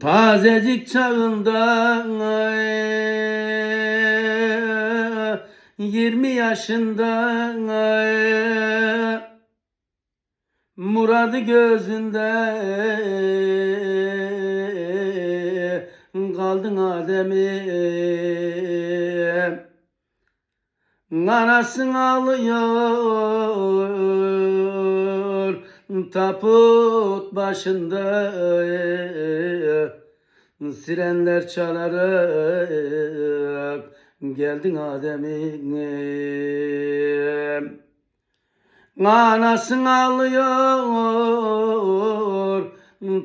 Tazecik çağında Yirmi yaşında Muradı gözünde Kaldın Adem'im Anasın ağlıyor taput başında sirenler çalarak geldin Adem'im. Anasın ağlıyor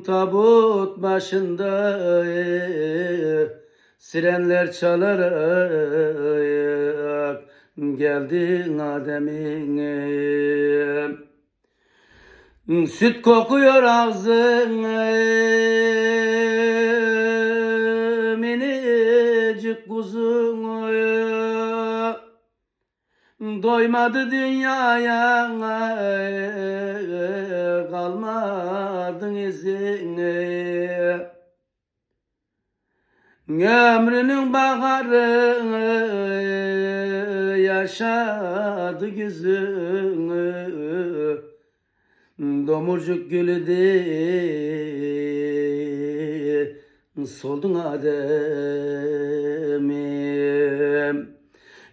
tabut başında sirenler çalarak geldin Adem'im Süt kokuyor ağzın minicik kuzun Doymadı dünyaya kalmadın izin Ömrünün baharı yaşadı güzünü Domurcuk gülü de soldun Adem'im.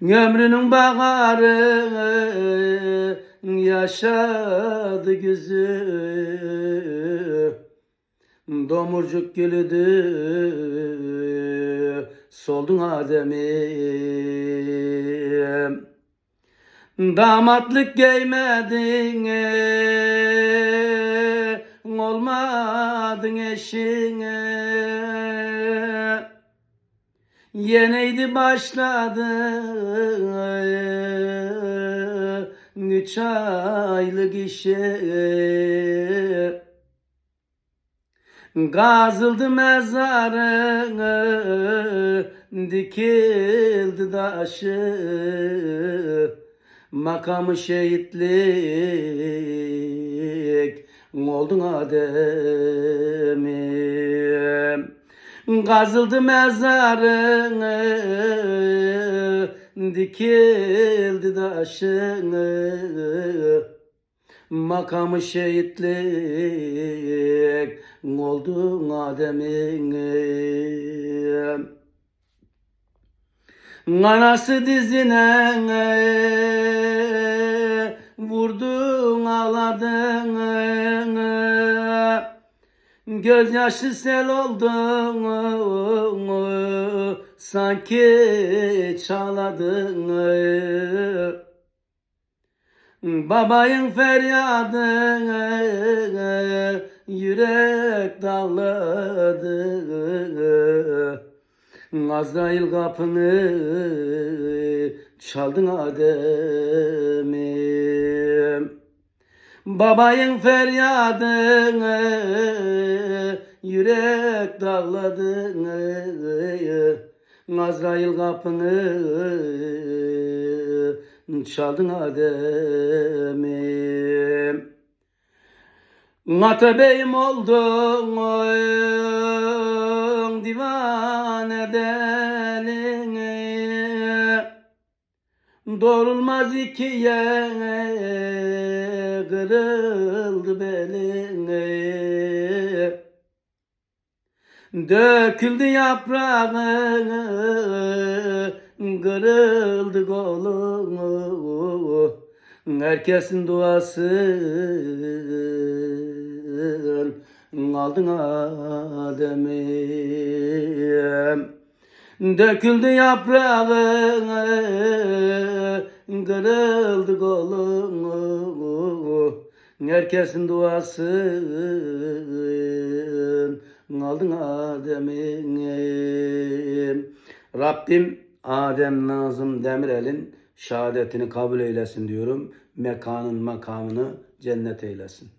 Ömrünün baharı yaşadı güzü. Domurcuk gülü de soldun Adem'im Damatlık giymedin olmadın eşine. Yeneydi başladı üç aylık işe. Gazıldı mezarı dikildi taşı makamı şehitlik oldun Adem'im. Kazıldı mezarını dikildi taşını. Makamı şehitlik oldun Adem'im Anası dizine vurdun ağladın. Gözyaşı sel oldun. Sanki çağladın. Babayın feryadı. Yürek dağladı Azrail kapını çaldın Adem'im Babayın feryadını yürek dağladın Azrail kapını çaldın Adem'im Atabeyim oldun divan edeline Doğrulmaz ikiye kırıldı beline Döküldü yaprağı kırıldı kolunu. Herkesin duası aldın Adem'im Döküldü yaprağı kırıldı kolunu Herkesin duası aldın Adem'im Rabbim Adem Nazım Demirel'in şehadetini kabul eylesin diyorum. Mekanın makamını cennet eylesin.